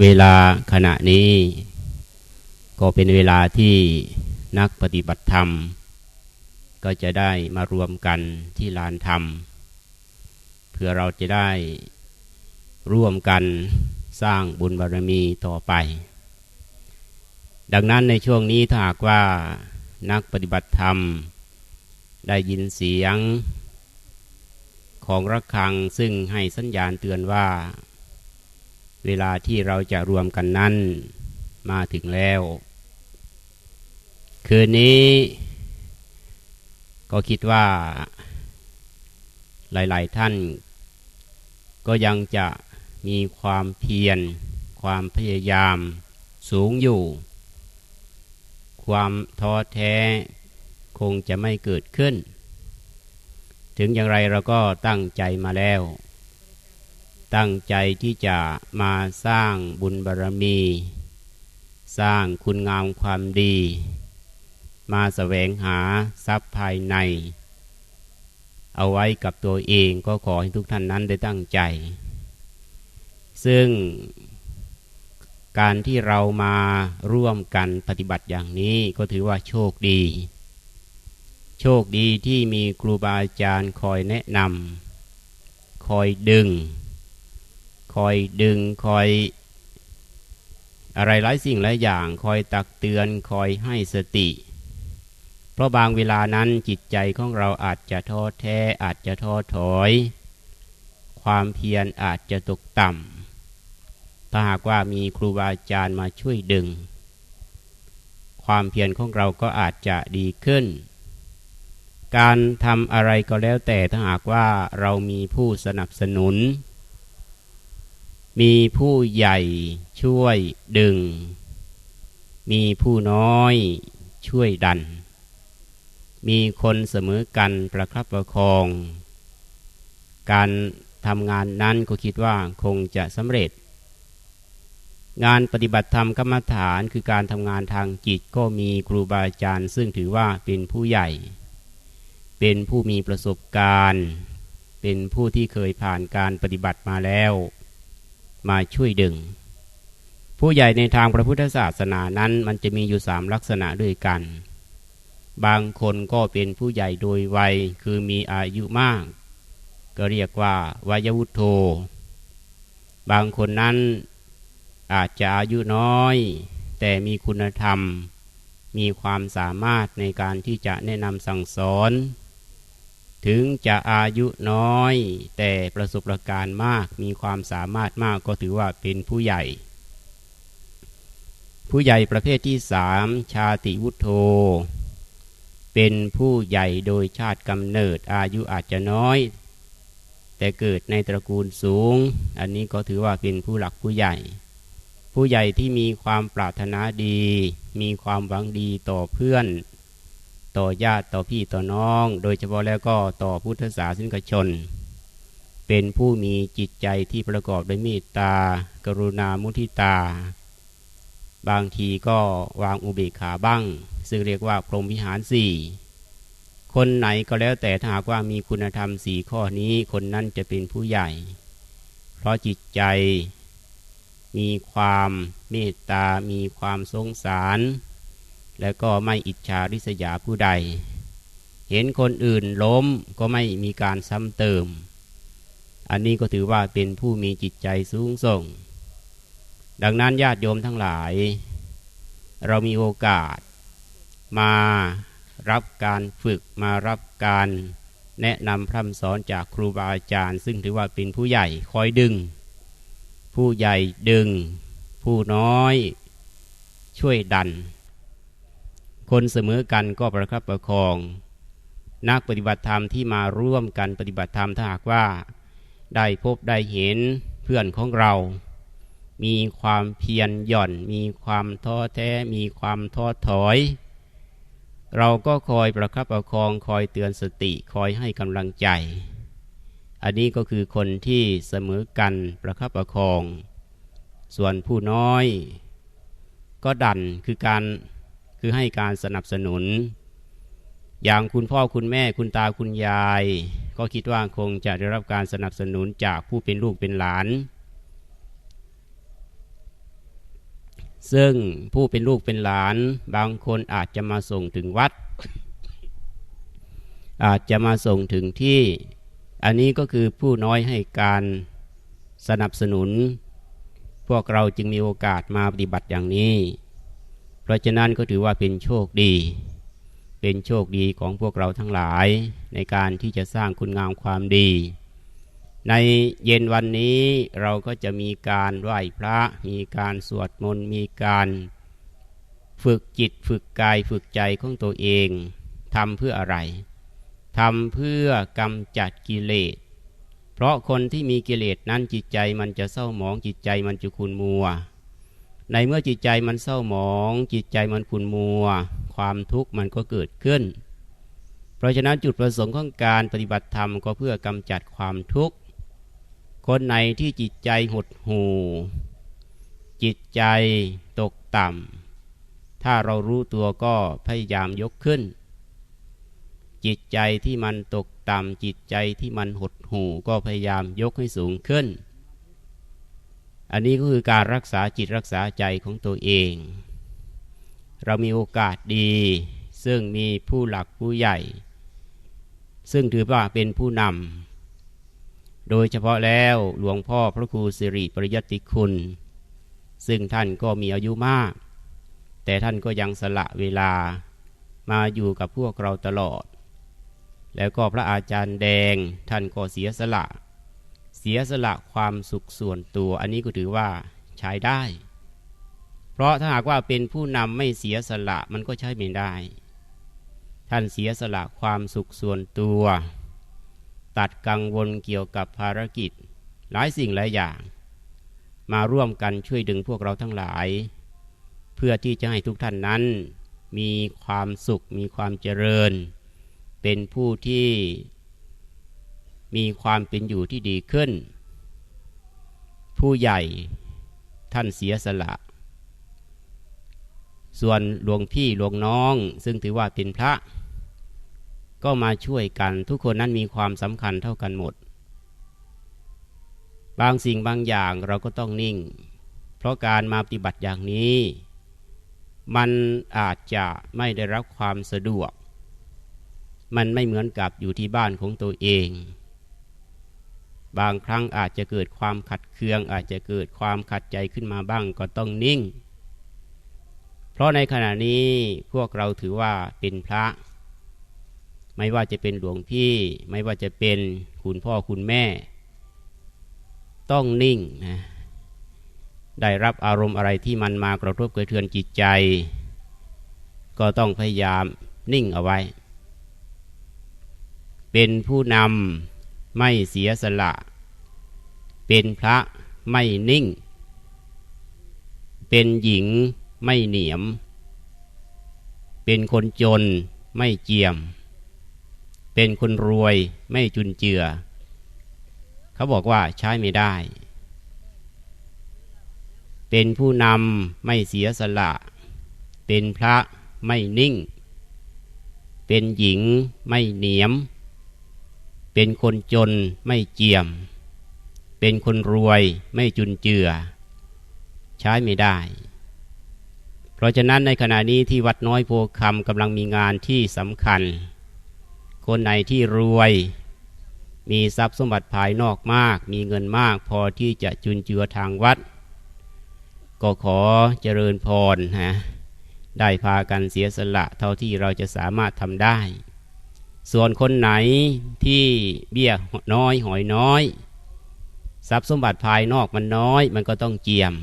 เวลาขณะนี้ ก็เป็นเวลาที่นักปฏิบัติธรรม ก็จะได้มารวมกันที่ลานธรรม เพื่อเราจะได้ร่วมกันสร้างบุญบารมีต่อไป ดังนั้นในช่วงนี้ถ้าหากว่านักปฏิบัติธรรม ได้ยินเสียงของระฆังซึ่งให้สัญญาณเตือนว่า เวลาที่เราจะรวมกันนั้นมาถึงแล้ว คืนนี้ก็คิดว่า หลาย ๆ ท่าน ก็ยังจะมีความเพียร ความพยายามสูงอยู่ ความท้อแท้คงจะไม่เกิดขึ้น ถึงอย่างไรเราก็ตั้งใจมาแล้ว ตั้งใจที่จะมาสร้างบุญบารรมี สร้างคุณงามความดี มาแสวงหาทรัพย์ภายใน เอาไว้กับตัวเองก็ขอให้ทุกท่านนั้นได้ตั้งใจ ซึ่งการที่เรามาร่วมกันปฏิบัติอย่างนี้ก็ถือว่าโชคดี โชคดีที่มีครูบาอาจารย์คอยแนะนำคอยดึง คอยดึงคอย อะไรหลายสิ่งหลายอย่าง คอยตักเตือนคอยให้สติ เพราะบางเวลานั้นจิตใจของเราอาจจะท้อแท้อาจจะท้อถอย ความเพียรอาจจะตกต่ำถ้าหากว่ามีครูบาอาจารย์มาช่วยดึง ความเพียรของเราก็อาจจะดีขึ้นการทำอะไรก็แล้วแต่ถ้าหากว่าเรามีผู้สนับสนุน มีผู้ใหญ่ช่วยดึง มีผู้น้อยช่วยดัน มีคนเสมอกันประคับประคอง การทำงานนั้นก็คิดว่าคงจะสำเร็จ งานปฏิบัติธรรมกรรมฐานคือการทำงานทางจิตก็มีครูบาอาจารย์ ซึ่งถือว่าเป็นผู้ใหญ่ เป็นผู้มีประสบการณ์ เป็นผู้ที่เคยผ่านการปฏิบัติมาแล้ว มาช่วยดึง ผู้ใหญ่ในทางพระพุทธศาสนานั้นมันจะมีอยู่สามลักษณะด้วยกัน บางคนก็เป็นผู้ใหญ่โดยวัยคือมีอายุมาก ก็เรียกว่าวายวุฒโธ บางคนนั้นอาจจะอายุน้อย แต่มีคุณธรรม มีความสามารถในการที่จะแนะนำสั่งสอน ถึงจะอายุน้อย แต่ประสบการณ์มากมีความสามารถมากก็ถือว่าเป็นผู้ใหญ่ ผู้ใหญ่ประเภทที่สามชาติวุฒโธ เป็นผู้ใหญ่โดยชาติกำเนิดอายุอาจจะน้อย แต่เกิดในตระกูลสูง อันนี้ก็ถือว่าเป็นผู้หลักผู้ใหญ่ ผู้ใหญ่ที่มีความปรารถนาดี มีความหวังดีต่อเพื่อน ต่อญาติต่อพี่ต่อน้อง โดยเฉพาะแล้วก็ต่อพุทธศาสนิกชน เป็นผู้มีจิตใจที่ประกอบด้วยเมตตา กรุณามุทิตา บางทีก็วางอุเบกขาบ้าง ซึ่งเรียกว่าพรหมวิหารสี่คนไหนก็แล้วแต่ถ้าหากว่ามีคุณธรรมสี่ข้อนี้คนนั้นจะเป็นผู้ใหญ่ เพราะจิตใจมีความเมตตา มีความสงสาร และก็ไม่อิจฉาริษยาผู้ใด เห็นคนอื่นล้มก็ไม่มีการซ้ำเติม อันนี้ก็ถือว่าเป็นผู้มีจิตใจสูงส่ง ดังนั้นญาติโยมทั้งหลาย เรามีโอกาส มารับการฝึกมารับการแนะนำพร่ำสอนจากครูบาอาจารย์ ซึ่งถือว่าเป็นผู้ใหญ่คอยดึง ผู้ใหญ่ดึง ผู้น้อยช่วยดัน คนเสมอกันก็ประคับประคอง นักปฏิบัติธรรมที่มาร่วมกันปฏิบัติธรรมถ้าหากว่า ได้พบได้เห็นเพื่อนของเรา มีความเพียรหย่อน มีความท้อแท้ มีความท้อถอย เราก็คอยประคับประคองคอยเตือนสติคอยให้กำลังใจ อันนี้ก็คือคนที่เสมอกันประคับประคอง ส่วนผู้น้อย ก็ดันคือการ คือให้การสนับสนุน อย่างคุณพ่อคุณแม่คุณตาคุณยาย ก็คิดว่าคงจะได้รับการสนับสนุนจากผู้เป็นลูกเป็นหลาน ซึ่งผู้เป็นลูกเป็นหลาน บางคนอาจจะมาส่งถึงวัด อาจจะมาส่งถึงที่ อันนี้ก็คือผู้น้อยให้การสนับสนุน พวกเราจึงมีโอกาสมาปฏิบัติอย่างนี้ เพราะฉะนั้นก็ถือว่าเป็นโชคดี เป็นโชคดีของพวกเราทั้งหลายในการที่จะสร้างคุณงามความดี ในเย็นวันนี้เราก็จะมีการไหว้พระ มีการสวดมนต์ มีการฝึกจิตฝึกกายฝึกใจของตัวเองทำเพื่ออะไรทำเพื่อกำจัดกิเลส เพราะคนที่มีกิเลสนั้นจิตใจมันจะเศร้าหมองจิตใจมันจะคุณมัว ในเมื่อจิตใจมันเศร้าหมอง จิตใจมันคุณมัว ความทุกข์มันก็เกิดขึ้น เพราะฉะนั้นจุดประสงค์ของการปฏิบัติธรรมก็เพื่อกำจัดความทุกข์ คนไหนที่จิตใจหดหู่ จิตใจตกต่ำ ถ้าเรารู้ตัวก็พยายามยกขึ้น จิตใจที่มันตกต่ำจิตใจที่มันหดหู่ก็พยายามยกให้สูงขึ้น อันนี้ก็คือการรักษาจิตรักษาใจของตัวเอง เรามีโอกาสดี ซึ่งมีผู้หลักผู้ใหญ่ ซึ่งถือว่าเป็นผู้นำ โดยเฉพาะแล้วหลวงพ่อพระครูสิริปริยติคุณ ซึ่งท่านก็มีอายุมาก แต่ท่านก็ยังสละเวลามาอยู่กับพวกเราตลอด แล้วก็พระอาจารย์แดงท่านก็เสียสละ สียสละความสุขส่วนตัว อันนี้ก็ถือว่าใช้ได้ เพราะถ้าหากว่าเป็นผู้นำไม่เสียสละมันก็ใช้ไม่ได้ ท่านเสียสละความสุขส่วนตัว ตัดกังวลเกี่ยวกับภารกิจ หลายสิ่งหลายอย่าง มาร่วมกันช่วยดึงพวกเราทั้งหลาย เพื่อที่จะให้ทุกท่านนั้น มีความสุขมีความเจริญ เป็นผู้ที่ มีความเป็นอยู่ที่ดีขึ้น ผู้ใหญ่ท่านเสียสละ ส่วนหลวงพี่หลวงน้อง ซึ่งถือว่าเป็นพระ ก็มาช่วยกันทุกคนนั้นมีความสำคัญเท่ากันหมด บางสิ่งบางอย่างเราก็ต้องนิ่ง เพราะการมาปฏิบัติอย่างนี้ มันอาจจะไม่ได้รับความสะดวกมันไม่เหมือนกับอยู่ที่บ้านของตัวเอง บางครั้งอาจจะเกิดความขัดเคือง อาจจะเกิดความขัดใจขึ้นมาบ้างก็ต้องนิ่ง เพราะในขณะนี้พวกเราถือว่าเป็นพระ ไม่ว่าจะเป็นหลวงพี่ ไม่ว่าจะเป็นคุณพ่อคุณแม่ ต้องนิ่งนะได้รับอารมณ์อะไรที่มันมากระทบกระเทือนจิตใจ ก็ต้องพยายามนิ่งเอาไว้ เป็นผู้นำ ไม่เสียสละ เป็นพระไม่นิ่ง เป็นหญิงไม่เหนียม เป็นคนจนไม่เจียม เป็นคนรวยไม่จุนเจือ เขาบอกว่าใช้ไม่ได้ เป็นผู้นำไม่เสียสละ เป็นพระไม่นิ่ง เป็นหญิงไม่เหนียม เป็นคนจนไม่เจียม เป็นคนรวยไม่จุนเจือ ใช้ไม่ได้ เพราะฉะนั้นในขณะนี้ที่วัดน้อยโพคำกำลังมีงานที่สำคัญ คนไหนที่รวย มีทรัพย์สมบัติภายนอกมาก มีเงินมากพอที่จะจุนเจือทางวัด ก็ขอเจริญพรฮะได้พากันเสียสละเท่าที่เราจะสามารถทำได้ ส่วนคนไหนที่เบี้ยน้อยหอยน้อย ทรัพย์สมบัติภายนอกมันน้อย มันก็ต้องเจียม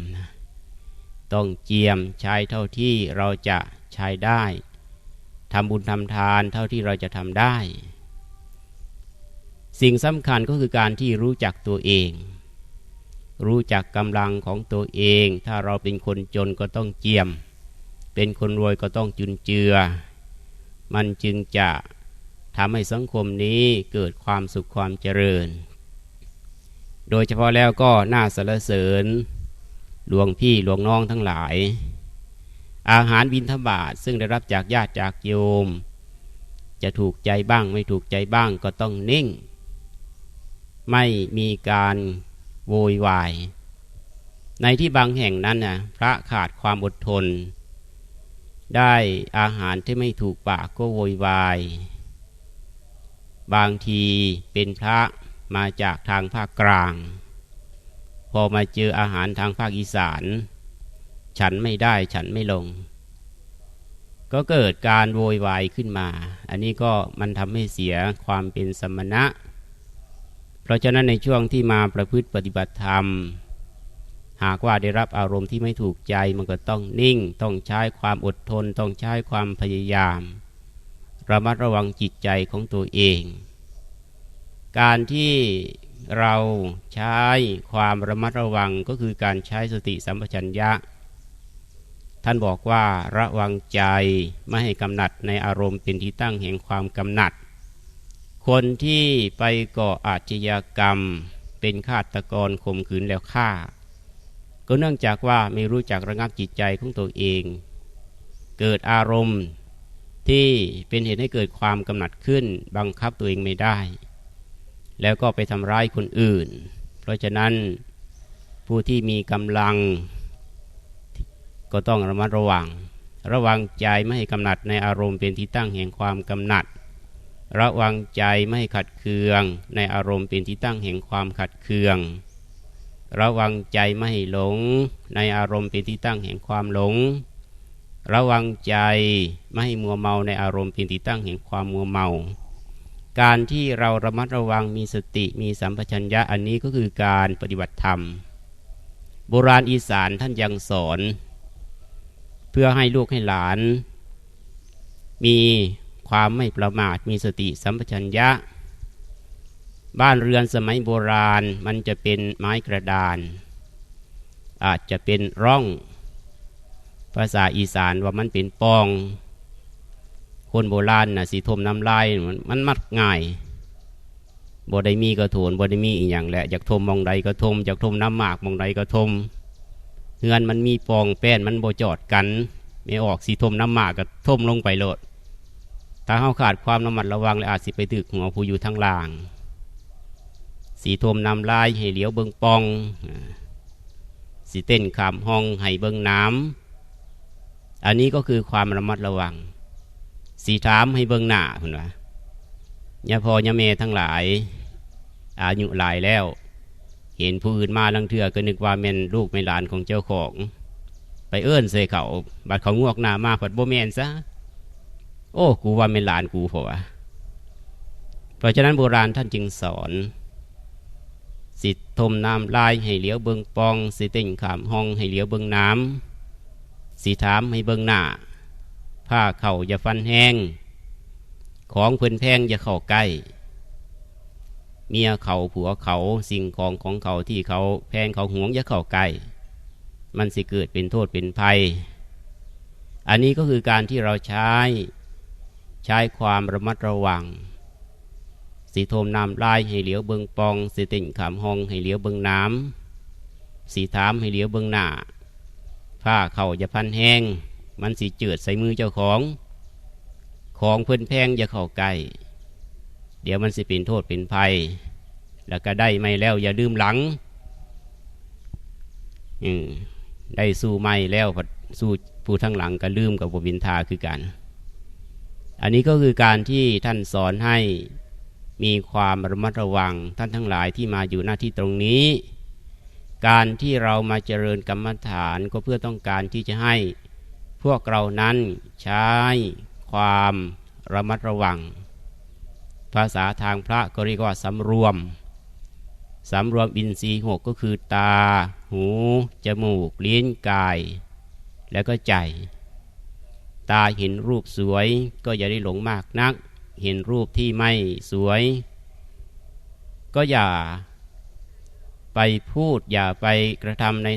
ต้องเจียมใช้เท่าที่เราจะใช้ได้ทำบุญทำทานเท่าที่เราจะทำได้ สิ่งสำคัญก็คือการที่รู้จักตัวเอง รู้จักกำลังของตัวเอง ถ้าเราเป็นคนจนก็ต้องเจียม เป็นคนรวยก็ต้องจุนเจือ มันจึงจะ ทำให้สังคมนี้เกิดความสุขความเจริญ โดยเฉพาะแล้วก็น่าสรรเสริญหลวงพี่หลวงน้องทั้งหลาย อาหารบินทบาทซึ่งได้รับจากญาติจากโยม จะถูกใจบ้างไม่ถูกใจบ้างก็ต้องนิ่ง ไม่มีการโวยวาย ในที่บางแห่งนั้นนะพระขาดความอดทน ได้อาหารที่ไม่ถูกปากก็โวยวาย บางทีเป็นพระมาจากทางภาคกลาง พอมาเจออาหารทางภาคอีสาน ฉันไม่ได้ฉันไม่ลง ก็เกิดการโวยวายขึ้นมา อันนี้ก็มันทำให้เสียความเป็นสมณะ เพราะฉะนั้นในช่วงที่มาประพฤติปฏิบัติธรรม หากว่าได้รับอารมณ์ที่ไม่ถูกใจมันก็ต้องนิ่ง ต้องใช้ความอดทน ต้องใช้ความพยายาม ระมัดระวังจิตใจของตัวเอง การที่เราใช้ความระมัดระวังก็คือการใช้สติสัมปชัญญะ ท่านบอกว่าระวังใจไม่ให้กำหนัดในอารมณ์เป็นที่ตั้งแห่งความกำหนัด คนที่ไปก่ออาชญากรรม เป็นฆาตกรข่มขืนแล้วฆ่า ก็เนื่องจากว่าไม่รู้จักระงับจิตใจของตัวเอง เกิดอารมณ์ ที่เป็นเหตุให้เกิดความกำหนัดขึ้น บังคับตัวเองไม่ได้ แล้วก็ไปทำร้ายคนอื่น เพราะฉะนั้นผู้ที่มีกำลัง ก็ต้องระมัดระวัง ระวังใจไม่ให้กำหนัดในอารมณ์เป็นที่ตั้งแห่งความกำหนัด ระวังใจไม่ให้ขัดเคือง ในอารมณ์เป็นที่ตั้งแห่งความขัดเคือง ระวังใจไม่ให้หลง ในอารมณ์เป็นที่ตั้งแห่งความหลง ระวังใจไม่ให้มัวเมาในอารมณ์เป็นที่ตั้งแห่งความมัวเมา การที่เราระมัดระวังมีสติมีสัมปชัญญะอันนี้ก็คือการปฏิบัติธรรม โบราณอีสานท่านยังสอน เพื่อให้ลูกให้หลาน มีความไม่ประมาทมีสติสัมปชัญญะ บ้านเรือนสมัยโบราณมันจะเป็นไม้กระดาน อาจจะเป็นร่อง ภาษาอีสานว่ามันเป็นปอง คนโบราณน่ะสีทมน้ำลายมันมัดง่ายบ่ได้มีกระโถนบ่ได้มีอีกอย่างแหละอยากทมมองใดก็ทมอยากทมน้ำหมากมองใดก็ทมเงินมันมีปองแป้นมันโบจอดกัน ไม่ออกสีทมน้ำหมากก็ทมลงไปโลดถ้าเขาขาดความระมัดระวังและอาจสิไปตึกหัวผู้อยู่ทั้งล่าง สีทมน้ำลายให้เหลียวเบิงปองสีเต้นขามห้องให้เบิงน้ำ อันนี้ก็คือความระมัดระวัง สีถามให้เบิ่งหน้าคุณว่ายาพอยาเมทั้งหลาย อายุหลายแล้ว เห็นผู้อื่นมาลังเถื่อก็นึกว่าเป็นลูกเป็นหลานของเจ้าของ ไปเอื้อนใส่เขา บัดเขางวกหน้ามาผัดโบแมนซะ โอ้กูว่าเป็นหลานกูผัวเพราะฉะนั้นโบราณท่านจึงสอน สิทมน้ำลายให้เหลียวเบิงปอง สิติ่งขามห้องให้เหลียวเบิงน้ำ สีถามให้เบิงหน้าผ้าเข่าอย่าฟันแห้ง ของเพื่นแพงอย่าเข้าใกล้ เมียเขาผัวเขาสิ่งของของเขาที่เขาแพงเขาหวงอย่าเข้าใกล้ มันสิเกิดเป็นโทษเป็นภัย อันนี้ก็คือการที่เราใช้ใช้ความระมัดระวัง สีโทมน้ำลายให้เหลียวเบิงปอง สีติ่งขามหองให้เหลียวเบิงน้ำสีถามให้เหลียวเบิงหน้า ผ้าเข่าอย่าพันแห้ง มันสิเจือดใส่มือเจ้าของ ของเพื่อนแพงอย่าเข้าใกล้เดี๋ยวมันสิเป็นโทษเป็นภัย แล้วก็ได้ไม่แล้วอย่าลืมหลัง อืได้สู้ไม่แล้วสู้ผู้ทั้งหลังก็ลืมกับบวินทาคือกัน อันนี้ก็คือการที่ท่านสอนให้มีความระมัดระวังท่านทั้งหลายที่มาอยู่หน้าที่ตรงนี้ การที่เรามาเจริญกรรมฐานก็เพื่อต้องการที่จะให้พวกเรานั้นใช้ความระมัดระวัง ภาษาทางพระก็เรียกว่าสำรวมสำรวมอินทรีย์หกก็คือตา หู จมูก ลิ้น กาย แล้วก็ใจ ตาเห็นรูปสวยก็อย่าได้หลงมากนัก เห็นรูปที่ไม่สวย ก็อย่า ไปพูดอย่าไปกระทำใน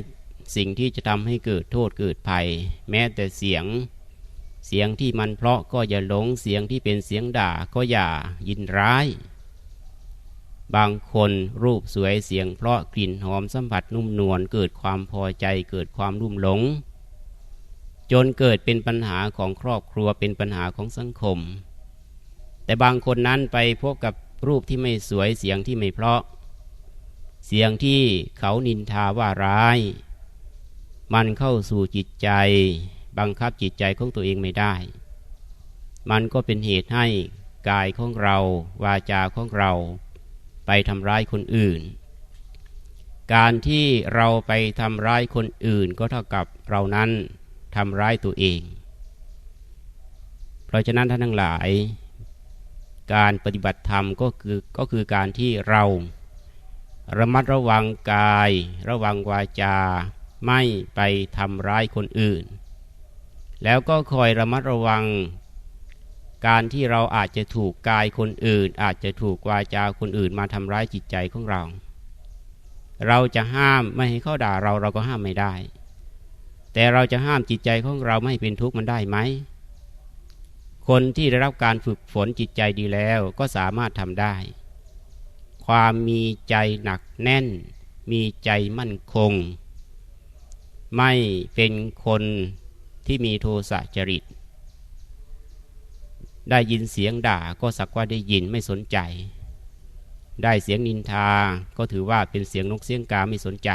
สิ่งที่จะทำให้เกิดโทษเกิดภัย แม้แต่เสียงเสียงที่มันเพราะก็อย่าหลงเสียงที่เป็นเสียงด่าก็อย่ายินร้าย บางคนรูปสวยเสียงเพราะกลิ่นหอมสัมผัสนุ่มนวลเกิดความพอใจเกิดความรุ่มหลง จนเกิดเป็นปัญหาของครอบครัวเป็นปัญหาของสังคม แต่บางคนนั้นไปพบกับรูปที่ไม่สวยเสียงที่ไม่เพราะ เสียงที่เขานินทาว่าร้าย มันเข้าสู่จิตใจ บังคับจิตใจของตัวเองไม่ได้ มันก็เป็นเหตุให้กายของเรา วาจาของเรา ไปทำร้ายคนอื่น การที่เราไปทำร้ายคนอื่นก็เท่ากับเรานั้นทำร้ายตัวเอง เพราะฉะนั้นท่านทั้งหลาย การปฏิบัติธรรมก็คือก็คือการที่เรา ระมัดระวังกาย ระวังวาจา ไม่ไปทำร้ายคนอื่น แล้วก็คอยระมัดระวัง การที่เราอาจจะถูกกายคนอื่น อาจจะถูกวาจาคนอื่นมาทำร้ายจิตใจของเรา เราจะห้ามไม่ให้เขาด่าเราเราก็ห้ามไม่ได้ แต่เราจะห้ามจิตใจของเราไม่ให้เป็นทุกข์มันได้ไหมคนที่ได้รับการฝึกฝนจิตใจดีแล้วก็สามารถทำได้ ความมีใจหนักแน่น มีใจมั่นคง ไม่เป็นคนที่มีโทสะจริต ได้ยินเสียงด่าก็สักว่าได้ยินไม่สนใจ ได้เสียงนินทาก็ถือว่าเป็นเสียงนกเสียงกาไม่สนใจ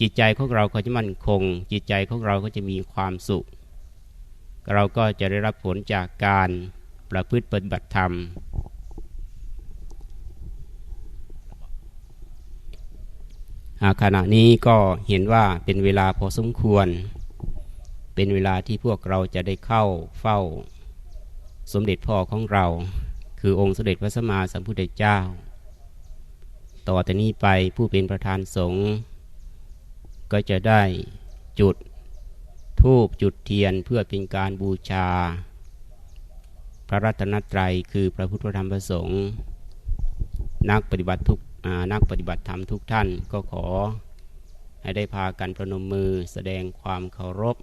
จิตใจของเราก็จะมั่นคง จิตใจของเราก็จะมีความสุข เราก็จะได้รับผลจากการประพฤติปฏิบัติธรรม ขณะนี้ก็เห็นว่าเป็นเวลาพอสมควร เป็นเวลาที่พวกเราจะได้เข้าเฝ้า สมเด็จพ่อของเรา คือองค์สมเด็จพระสัมมาสัมพุทธเจ้า ต่อแต่นี้ไปผู้เป็นประธานสงฆ์ก็จะได้จุดทูบจุดเทียนเพื่อเป็นการบูชา พระรัตนตรัยคือพระพุทธธรรมประสงค์ นักปฏิบัติทุก นักปฏิบัติธรรมทุกท่านก็ขอให้ได้พากันประนมมือแสดงความเคารพ